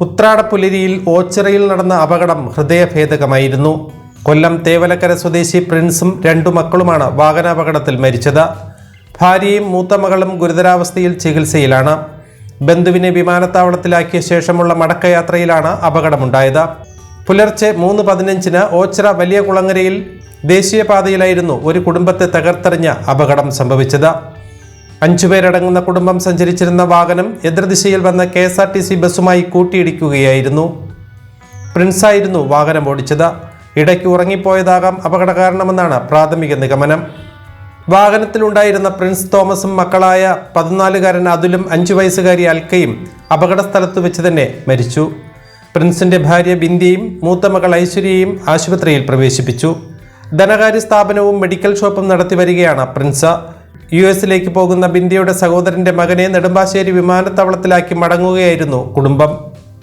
ഉത്രാടപ്പുലരിയിൽ ഓച്ചിറയിൽ നടന്ന അപകടം ഹൃദയഭേദകമായിരുന്നു. കൊല്ലം തേവലക്കര സ്വദേശി പ്രിൻസും രണ്ടു മക്കളുമാണ് വാഹനാപകടത്തിൽ മരിച്ചത്. ഭാര്യയും മൂത്ത മകളും ഗുരുതരാവസ്ഥയിൽ ചികിത്സയിലാണ്. ബന്ധുവിനെ വിമാനത്താവളത്തിലാക്കിയ ശേഷമുള്ള മടക്കയാത്രയിലാണ് അപകടമുണ്ടായത്. പുലർച്ചെ മൂന്ന് പതിനഞ്ചിന് ഓച്ചിറ വലിയ കുളങ്ങരയിൽ ദേശീയപാതയിലായിരുന്നു ഒരു കുടുംബത്തെ തകർത്തെറിഞ്ഞ അപകടം സംഭവിച്ചത്. അഞ്ചുപേരടങ്ങുന്ന കുടുംബം സഞ്ചരിച്ചിരുന്ന വാഹനം എതിർദിശയിൽ വന്ന K S R T C ബസ്സുമായി കൂട്ടിയിടിക്കുകയായിരുന്നു. പ്രിൻസായിരുന്നു വാഹനം ഓടിച്ചത്. ഇടയ്ക്ക് ഉറങ്ങിപ്പോയതാകാം അപകട കാരണമെന്നാണ് പ്രാഥമിക നിഗമനം. വാഹനത്തിലുണ്ടായിരുന്ന പ്രിൻസ് തോമസും മക്കളായ പതിനാലുകാരൻ അതുലും അഞ്ചു വയസ്സുകാരി അൽക്കയും അപകട സ്ഥലത്ത് വെച്ച് തന്നെ മരിച്ചു. പ്രിൻസിന്റെ ഭാര്യ ബിന്ദിയും മൂത്ത മകൾ ഐശ്വര്യയും ആശുപത്രിയിൽ പ്രവേശിപ്പിച്ചു. ധനകാര്യ സ്ഥാപനവും മെഡിക്കൽ ഷോപ്പും നടത്തി വരികയാണ് പ്രിൻസ്. യു എസിലേക്ക് പോകുന്ന ബിന്ദിയുടെ സഹോദരന്റെ മകനെ നെടുമ്പാശ്ശേരി വിമാനത്താവളത്തിലാക്കി മടങ്ങുകയായിരുന്നു കുടുംബം.